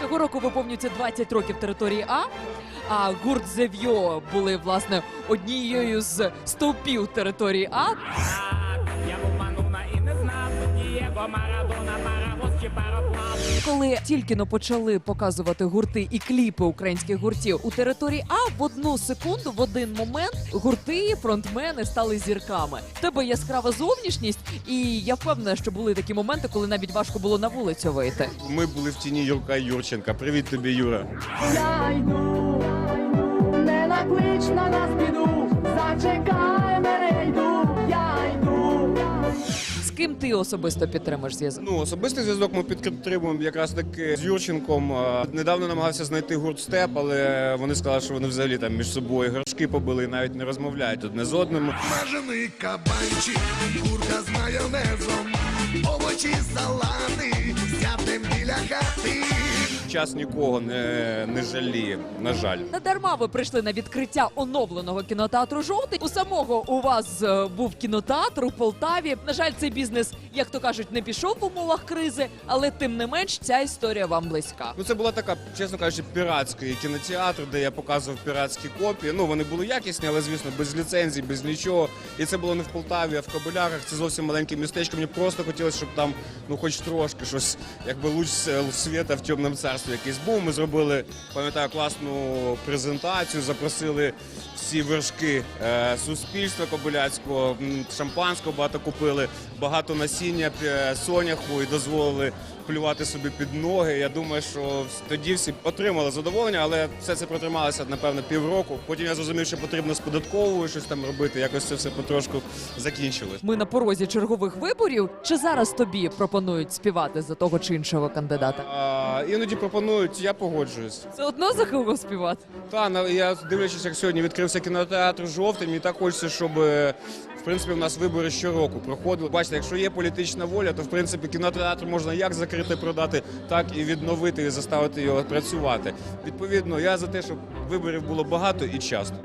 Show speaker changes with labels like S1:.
S1: Цього року виповнюється 20 років території А. А гурт Зев'йо були власне однією з стовпів території А.
S2: Я був мануна і не знав Дієго Марадона, паровоз чи пароплав.
S1: Коли тільки но почали показувати гурти і кліпи українських гуртів у території А, в одну секунду, в один момент гурти, фронтмени стали зірками. В тебе яскрава зовнішність, і я впевнена, що були такі моменти, коли навіть важко було на вулицю вийти.
S3: Ми були в тіні Юрка Юрченка. Привіт тобі, Юра.
S4: Я йду, не наклич на нас
S1: ким ти особисто підтримуєш зв'язок?
S3: Ну, особистий зв'язок ми підтримуємо якраз таки з Юрченком. Недавно намагався знайти гурт степ, але вони сказали, що вони взагалі там між собою горшки побили і навіть не розмовляють одне з одним.
S5: Мажений кабанчик, курка з майонезом, овочі, салати,
S3: Час нікого не, не жаліє, на жаль.
S1: Не дарма ви прийшли на відкриття оновленого кінотеатру Жовтий. У самого у вас е, був кінотеатр у Полтаві. На жаль, цей бізнес, як то кажуть, не пішов в умовах кризи, але тим не менш ця історія вам близька.
S3: Ну, це була така, чесно кажучи, піратський кінотеатр, де я показував піратські копії. Ну, вони були якісні, але звісно, без ліцензій, без нічого. І це було не в Полтаві, а в Кобилярах. Це зовсім маленьке містечко. Мені просто хотілося, щоб там, ну, хоч трошки щось, якби луч е, світа в темному царстві якийсь був. Ми зробили, пам'ятаю, класну презентацію, запросили всі вершки е, суспільства кобиляцького, шампанського багато купили, багато насіння е, соняху і дозволили плювати собі під ноги. Я думаю, що тоді всі отримали задоволення, але все це протрималося, напевно, півроку. Потім я зрозумів, що потрібно з податковою щось там робити. Якось це все потрошку закінчилось.
S1: Ми на порозі чергових виборів. Чи зараз тобі пропонують співати за того чи іншого кандидата?
S3: А, іноді пропонують, я погоджуюсь.
S1: Це одно за кого співати?
S3: Та на- я дивлячись, як сьогодні відкрився кінотеатр жовтий. Мені так хочеться, щоб е, в принципі в нас вибори щороку проходили. Бачите, якщо є політична воля, то в принципі кінотеатр можна як закрити, продати, так і відновити і заставити його працювати. Відповідно, я за те, щоб виборів було багато і часто.